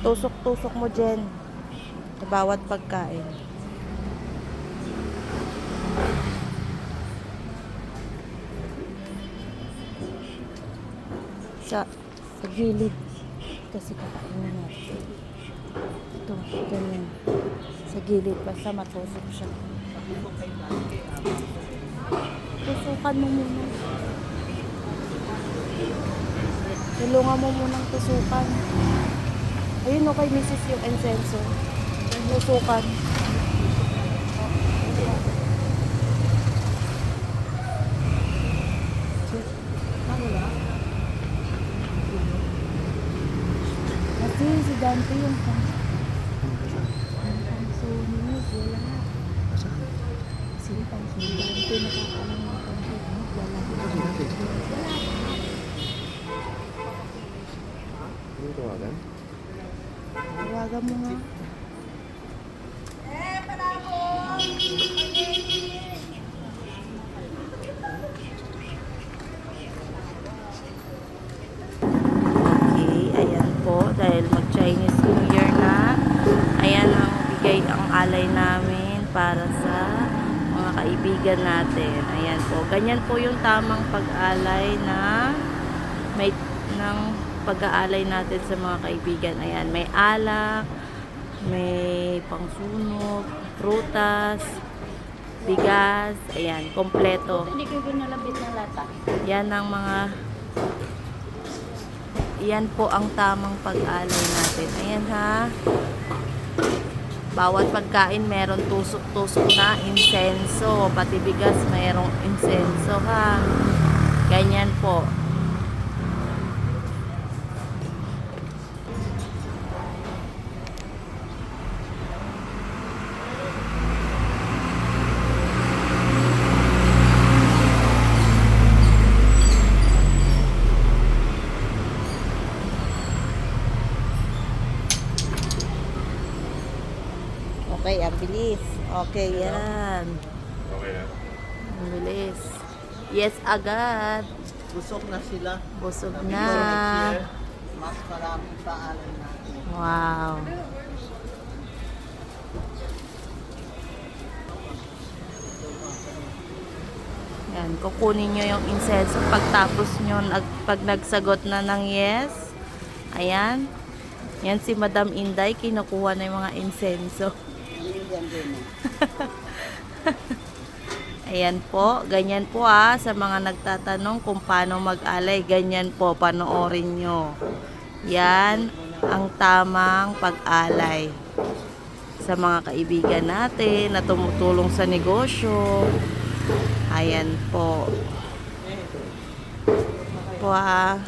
tusok-tusok mo dyan. Sa bawat pagkain. Sa, sa gilid. Kasi kakainin natin. Ito, ganyan. Sa gilid, basta matusok siya. Tusukan mo muna. Tulungan mo munang tusukan. Ayun o kay Mrs. yung incenso. Tusukan. Kasi si Dante yung pang... Ang pangsunog, wala. Kasi yung pangsunog, Dante nakakalang ng pangsunog, wala. Ano tawagan? Tawagan mo nga. Okay, ayan po. Dahil mag-Chinese New Year na, ayan ang bigay ang alay namin para sa mga kaibigan natin. Ayan po. Ganyan po yung tamang pag-alay na may ng pag-aalay natin sa mga kaibigan. Ayan, may alak, may pangsunog, prutas, bigas, ayan, kompleto. Hindi ko ginalabit ng lata. Yan ang mga yan po ang tamang pag-alay natin. Ayan ha. Bawat pagkain meron tusok-tusok na insenso. Pati bigas mayroong insenso ha. Ganyan po. Okay, ang bilis. Okay, yan. Okay na. Ang bilis. Yes, agad. Busog na sila. Busog na. Mas maraming paalam natin. Wow. Yan, kukunin nyo yung incense pagtapos nyo, nag- pag nagsagot na ng yes. Ayan. Yan si Madam Inday, kinukuha na yung mga insenso. Din. Ayan po, ganyan po ah, sa mga nagtatanong kung paano mag-alay, ganyan po, panoorin nyo. Yan ang tamang pag-alay sa mga kaibigan natin na tumutulong sa negosyo. Ayan po. Po ah.